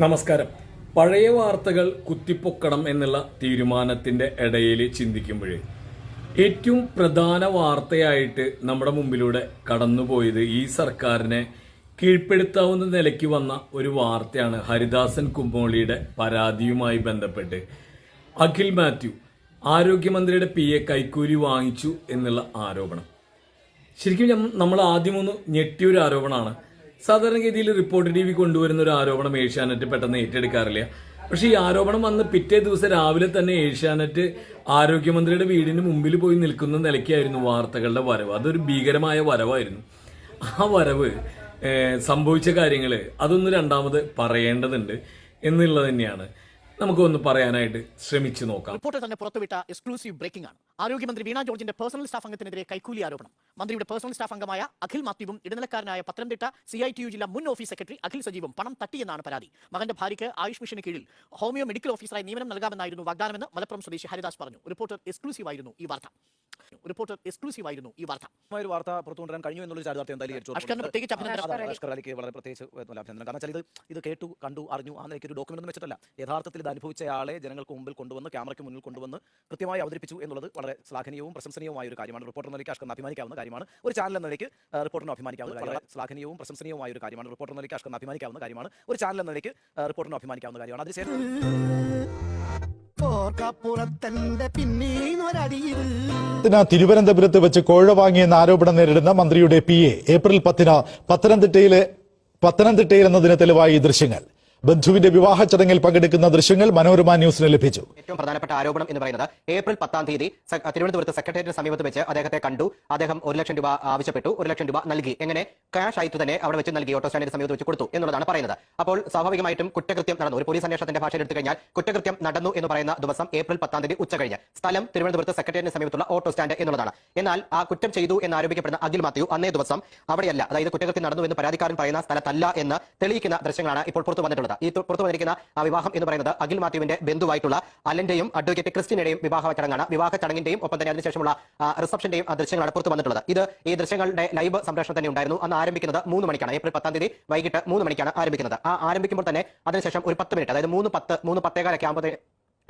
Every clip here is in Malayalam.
നമസ്കാരം. പഴയ വാർത്തകൾ കുത്തിപ്പൊക്കണം എന്നുള്ള തീരുമാനത്തിന്റെ ഇടയിൽ ചിന്തിക്കുമ്പോഴേ ഏറ്റവും പ്രധാന വാർത്തയായിട്ട് നമ്മുടെ മുമ്പിലൂടെ കടന്നുപോയത് ഈ സർക്കാരിനെ കീഴ്പ്പെടുത്താവുന്ന നിലയ്ക്ക് വന്ന ഒരു വാർത്തയാണ് ഹരിദാസൻ കുമ്പോളിയുടെ പരാതിയുമായി ബന്ധപ്പെട്ട്. അഖിൽ മാത്യു ആരോഗ്യമന്ത്രിയുടെ പി എ കൈക്കൂലി വാങ്ങിച്ചു എന്നുള്ള ആരോപണം. ശരിക്കും നമ്മൾ ആദ്യമൊന്ന് ഞെട്ടിയൊരു ആരോപണമാണ്. സാധാരണഗതിയിൽ റിപ്പോർട്ട് ടി വി കൊണ്ടുവരുന്ന ഒരു ആരോപണം ഏഷ്യാനെറ്റ് പെട്ടെന്ന് ഏറ്റെടുക്കാറില്ല. പക്ഷേ ഈ ആരോപണം വന്ന് പിറ്റേ ദിവസം രാവിലെ തന്നെ ഏഷ്യാനെറ്റ് ആരോഗ്യമന്ത്രിയുടെ വീടിന് മുമ്പിൽ പോയി നിൽക്കുന്ന നിലയ്ക്കായിരുന്നു വാർത്തകളുടെ വരവ്. അതൊരു ഭീകരമായ വരവായിരുന്നു. ആ വരവ് സംഭവിച്ച കാര്യങ്ങൾ അതൊന്ന് രണ്ടാമത് പറയേണ്ടതുണ്ട് എന്നുള്ളത് തന്നെയാണ്. നമുക്കൊന്ന് പറയാനായിട്ട് ശ്രമിച്ചു നോക്കാം. റിപ്പോർട്ടർ തന്നെ പുറത്തുവിട്ട എക്സ്ക്ലൂസീവ് ബ്രേക്കിംഗ് ആണ്. ആരോഗ്യമന്ത്രി വീണ ജോർജിന്റെ പേഴ്സണൽ സ്റ്റാഫ് അംഗത്തിനെതിരെ കൈക്കൂലി ആരോപണം. മന്ത്രിയുടെ പേഴ്സണൽ സ്റ്റാഫ് അംഗമായ അഖിൽ മാത്യുവും ഇടനിലക്കാരനായ Pathanamthitta C I T U ജില്ലാ മുൻ ഓഫീസ് സെക്രട്ടറി അഖിൽ സജീവും പണം തട്ടിയെന്നാണ് പരാതി. മകന്റെ ഭാര്യയ്ക്ക് ആയുഷ് മിഷന് കീഴിൽ ഹോമിയോ മെഡിക്കൽ ഓഫീസറായി നിയമനം നൽകാമെന്നായിരുന്നു വാഗ്ദാനമെന്ന് മലപ്പുറം സ്വദേശി ഹരിദാസ് പറഞ്ഞു. റിപ്പോർട്ടർ എക്സ്ക്ലൂസീവ് ആയിരുന്നു ഈ വാർത്ത. റിപ്പോർട്ടർ എക്സ്ക്ലൂസീവ് ആയിരുന്നു ഈ വാർത്ത. ഒരു വാർത്ത പുറത്തു കൊണ്ടുവരാൻ കഴിഞ്ഞു എന്നുള്ള ചാരിതാർത്ഥ്യം എന്തായാലും വളരെ പ്രത്യേകിച്ച് അഭിനന്ദനം. കാരണം വെച്ചാൽ ഇത് ഇത് കേട്ടു കണ്ടു അറിഞ്ഞു ആ നിലയ്ക്ക് ഒരു ഡോക്യുമെന്റ് വെച്ചിട്ടല്ല. യഥാർത്ഥത്തിൽ ഇത് അനുഭവിച്ച ആളെ ജനങ്ങൾക്ക് മുമ്പിൽ കൊണ്ടുവന്ന് ക്യാമറയ്ക്ക് മുന്നിൽ കൊണ്ടുവന്ന് കൃത്യമായി അവതരിപ്പിച്ചു എന്നുള്ളത് വളരെ ശ്ലാഘനീയവും പ്രശംസനീയവുമായ ഒരു കാര്യമാണ്. റിപ്പോർട്ടർ എന്ന നിലയ്ക്ക് അഷ്കറിന് അഭിമാനിക്കാവുന്ന കാര്യമാണ്. ഒരു ചാനൽ എന്ന നിലയ്ക്ക് റിപ്പോർട്ടറിന് അഭിമാനിക്കാവുന്ന കാര്യമാണ്. വളരെ ശ്ലാഘനീയവും പ്രശംസനീയവുമായ ഒരു കാര്യമാണ്. റിപ്പോർട്ടർ എന്ന നിലയ്ക്ക് അഷ്കറിന് അഭിമാനിക്കാവുന്ന കാര്യമാണ്. ഒരു ചാനൽ എന്ന നിലയ്ക്ക് റിപ്പോർട്ടറിന് അഭിമാനിക്കാവുന്ന കാര്യമാണ്. അതിനുശേഷം തിരുവനന്തപുരത്ത് വെച്ച് കോഴ വാങ്ങിയെന്ന ആരോപണം നേരിടുന്ന മന്ത്രിയുടെ പി എ ഏപ്രിൽ പത്തിന് പത്തനംതിട്ടയിലെ പത്തനംതിട്ടയിൽ എന്നതിന് തെളിവായി ദൃശ്യങ്ങൾ. ബന്ധുവിന്റെ വിവാഹ ചടങ്ങിൽ പങ്കെടുക്കുന്ന ദൃശ്യങ്ങൾ മനോരമ ന്യൂസിന് ലഭിച്ചു. ഏറ്റവും പ്രധാനപ്പെട്ട ആരോപണം എന്ന് പറയുന്നത് ഏപ്രിൽ പത്താം തീയതി തിരുവനന്തപുരത്ത് സെക്രട്ടേറിയറ്റിന് സമീപത്ത് വെച്ച് അദ്ദേഹത്തെ കണ്ടു. അദ്ദേഹം ഒരു ലക്ഷം രൂപ ആവശ്യപ്പെട്ടു. ഒരു ലക്ഷം രൂപ നൽകി. എങ്ങനെ? ക്യാഷ് ആയിട്ട് തന്നെ അവിടെ വെച്ച് നൽകി. ഓട്ടോ സ്റ്റാൻഡിന് സമീപത്ത് വെച്ച് കൊടുത്തു എന്നുള്ളതാണ് പറയുന്നത്. അപ്പോൾ സ്വാഭാവികമായിട്ടും കുറ്റകൃത്യം നടന്നു. ഒരു പോലീസ് അന്വേഷണത്തിന്റെ ഭാഷയിൽ എടുത്തു കഴിഞ്ഞാൽ കുറ്റകൃത്യം നടന്നു എന്ന് പറയുന്ന ദിവസം ഏപ്രിൽ പത്താം തീയതി ഉച്ച കഴിഞ്ഞ് സ്ഥലം തിരുവനന്തപുരത്ത് സെക്രട്ടേറിയറ്റിന് സമീപത്തുള്ള ഓട്ടോ സ്റ്റാൻഡ് എന്നുള്ളതാണ്. എന്നാൽ ആ കുറ്റം ചെയ്തു എന്ന് ആരോപിക്കപ്പെടുന്ന അഖിൽ മാത്യു അന്നേ ദിവസം അവിടെയല്ല അതായത് കുറ്റകൃത്യം നടന്നു എന്ന് പരാതിക്കാരൻ പറയുന്ന സ്ഥലത്തല്ല എന്ന് തെളിയിക്കുന്ന ദൃശ്യങ്ങളാണ് ഇപ്പോൾ പുറത്തു വന്നിട്ടുള്ളത്. ഈ തു- പുറത്തു വന്നിരിക്കുന്ന വിവാഹം എന്ന് പറയുന്നത് അഖിൽ മാത്യുവിന്റെ ബന്ധുവായിട്ടുള്ള അലന്റെയും അഡ്വക്കേറ്റ് ക്രിസ്റ്റിനെയും വിവാഹ ചടങ്ങാണ്. വിവാഹ ചടങ്ങിന്റെയും ഒപ്പം തന്നെ അതിനുശേഷമുള്ള റിസപ്ഷന്റെയും ദൃശ്യങ്ങളാണ് പുറത്തു വന്നിട്ടുള്ളത്. ഇത് ഈ ദൃശ്യങ്ങളുടെ ലൈവ് സംപ്രേഷണം തന്നെ ഉണ്ടായിരുന്നു. അന്ന് ആരംഭിക്കുന്നത് മൂന്ന് മണിക്കാണ്. ഏപ്രിൽ പത്താം തീയതി വൈകിട്ട് മൂന്ന് മണിക്കാണ് ആരംഭിക്കുന്നത്. ആ ആരംഭിക്കുമ്പോൾ തന്നെ അതിനുശേഷം ഒരു പത്ത് മിനിറ്റ് അതായത് മൂന്ന് പത്ത് മൂന്ന് പത്തേകാലൊക്കെ ആകുമ്പോൾ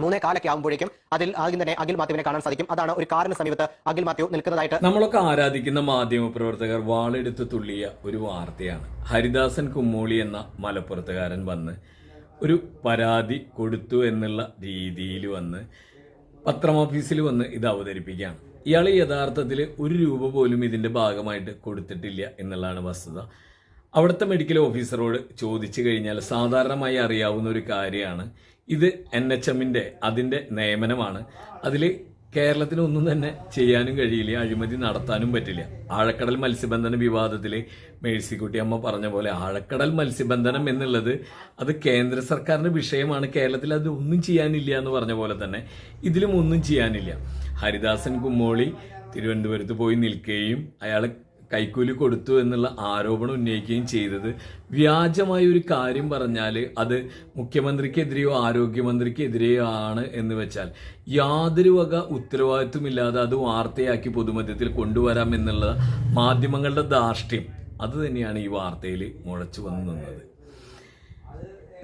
മൂന്നേ കാലൊക്കെ ആകുമ്പോഴേക്കും അതിൽ ആദ്യം തന്നെ അഖിൽ മാത്യുവിനെ കാണാൻ സാധിക്കും. അതാണ് ഒരു കാറിന് സമീപത്ത് അഖിൽ മാത്യു നിൽക്കുന്നതായിട്ട് നമ്മളൊക്കെ ആരാധിക്കുന്ന മാധ്യമ പ്രവർത്തകർ വാളെടുത്ത് തുള്ളിയ ഒരു വാർത്തയാണ്. ഹരിദാസൻ കുമ്മോളി എന്ന മലപ്പുറത്തുകാരൻ വന്ന് ഒരു പരാതി കൊടുത്തു എന്നുള്ള രീതിയിൽ വന്ന് പത്രം ഓഫീസിൽ വന്ന് ഇത് അവതരിപ്പിക്കുകയാണ്. ഇയാൾ യഥാർത്ഥത്തിൽ ഒരു രൂപ പോലും ഇതിന്റെ ഭാഗമായിട്ട് കൊടുത്തിട്ടില്ല എന്നുള്ളതാണ് വസ്തുത. അവിടുത്തെ മെഡിക്കൽ ഓഫീസറോട് ചോദിച്ചു കഴിഞ്ഞാൽ സാധാരണമായി അറിയാവുന്ന ഒരു കാര്യമാണ്. ഇത് എൻ എച്ച് എമ്മിന്റെ അതിന്റെ നിയമനമാണ്. അതിൽ കേരളത്തിന് ഒന്നും തന്നെ ചെയ്യാനും കഴിയില്ല അഴിമതി നടത്താനും പറ്റില്ല. ആഴക്കടൽ മത്സ്യബന്ധന വിവാദത്തിൽ മേഴ്സിക്കുട്ടി അമ്മ പറഞ്ഞ പോലെ ആഴക്കടൽ മത്സ്യബന്ധനം എന്നുള്ളത് അത് കേന്ദ്ര സർക്കാരിന്റെ വിഷയമാണ്. കേരളത്തിൽ അത് ഒന്നും ചെയ്യാനില്ല എന്ന് പറഞ്ഞ പോലെ തന്നെ ഇതിലും ഒന്നും ചെയ്യാനില്ല. ഹരിദാസൻ കുമ്മോളി തിരുവനന്തപുരത്ത് പോയി നിൽക്കുകയും അയാൾ കൈക്കൂലി കൊടുത്തു എന്നുള്ള ആരോപണം ഉന്നയിക്കുകയും ചെയ്തത്. വ്യാജമായ ഒരു കാര്യം പറഞ്ഞാൽ അത് മുഖ്യമന്ത്രിക്കെതിരെയോ ആരോഗ്യമന്ത്രിക്കെതിരെയോ ആണ് എന്ന് വെച്ചാൽ യാതൊരു വക ഉത്തരവാദിത്വമില്ലാതെ അത് വാർത്തയാക്കി പൊതുമധ്യത്തിൽ കൊണ്ടുവരാം എന്നുള്ള മാധ്യമങ്ങളുടെ ധാർഷ്ട്യം. അത് തന്നെയാണ് ഈ വാർത്തയിൽ മുളച്ചു വന്നു നിന്നത്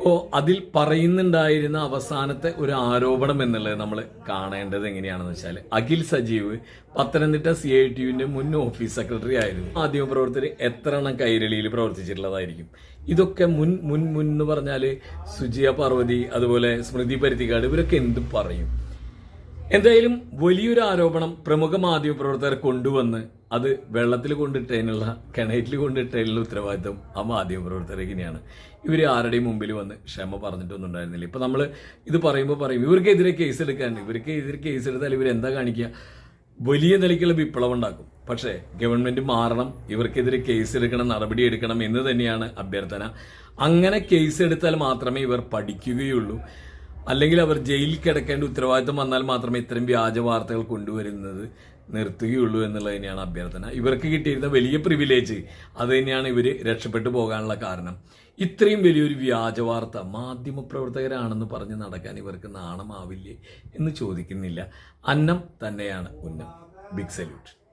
ഓ അതിൽ പറയുന്നുണ്ടായിരുന്ന അവസാനത്തെ ഒരു ആരോപണം എന്നുള്ളത് നമ്മൾ കാണേണ്ടത് എങ്ങനെയാണെന്ന് വെച്ചാൽ Akhil Sajeev Pathanamthitta C I T യുവിന്റെ മുൻ ഓഫീസ് സെക്രട്ടറി ആയിരുന്നു. മാധ്യമപ്രവർത്തകർ എത്ര എണ്ണം കൈരളിയിൽ പ്രവർത്തിച്ചിട്ടുള്ളതായിരിക്കും. ഇതൊക്കെ മുൻ മുൻ മുൻ എന്ന് പറഞ്ഞാൽ സുജിയ പാർവതി അതുപോലെ സ്മൃതി പരുത്തിക്കാട് ഇവരൊക്കെ എന്ത് പറയും? എന്തായാലും വലിയൊരു ആരോപണം പ്രമുഖ മാധ്യമപ്രവർത്തകർ കൊണ്ടുവന്ന് അത് വെള്ളത്തിൽ കൊണ്ടിട്ടതിനുള്ള കിണറ്റിൽ കൊണ്ടിട്ടതിനുള്ള ഉത്തരവാദിത്വം ആ മാധ്യമപ്രവർത്തകർ എങ്ങനെയാണ് ഇവർ ആരുടെയും മുമ്പിൽ വന്ന് ക്ഷമ പറഞ്ഞിട്ടൊന്നും ഉണ്ടായിരുന്നില്ല. ഇപ്പം നമ്മൾ ഇത് പറയുമ്പോൾ പറയും ഇവർക്കെതിരെ കേസ് എടുക്കാണ്ട് ഇവർക്കെതിരെ കേസ് എടുത്താൽ ഇവർ എന്താ കാണിക്കുക? വലിയ നിലയ്ക്കുള്ള വിപ്ലവം ഉണ്ടാക്കും. പക്ഷേ ഗവൺമെന്റ് മാറണം ഇവർക്കെതിരെ കേസ് എടുക്കണം നടപടി എടുക്കണം എന്ന് തന്നെയാണ് അഭ്യർത്ഥന. അങ്ങനെ കേസ് എടുത്താൽ മാത്രമേ ഇവർ പഠിക്കുകയുള്ളൂ. അല്ലെങ്കിൽ അവർ ജയിലിൽ കിടക്കേണ്ട ഉത്തരവാദിത്തം വന്നാൽ മാത്രമേ ഇത്തരം വ്യാജ വാർത്തകൾ കൊണ്ടുവരുന്നത് നിർത്തുകയുള്ളൂ എന്നുള്ളത് തന്നെയാണ് അഭ്യർത്ഥന. ഇവർക്ക് കിട്ടിയിരുന്ന വലിയ പ്രിവിലേജ് അത് തന്നെയാണ് ഇവർ രക്ഷപ്പെട്ടു പോകാനുള്ള കാരണം. ഇത്രയും വലിയൊരു വ്യാജ വാർത്ത മാധ്യമപ്രവർത്തകരാണെന്ന് പറഞ്ഞ് നടക്കാൻ ഇവർക്ക് നാണമാവില്ലേ എന്ന് ചോദിക്കുന്നില്ല. അന്നം തന്നെയാണ് ഉന്നം. Big salute.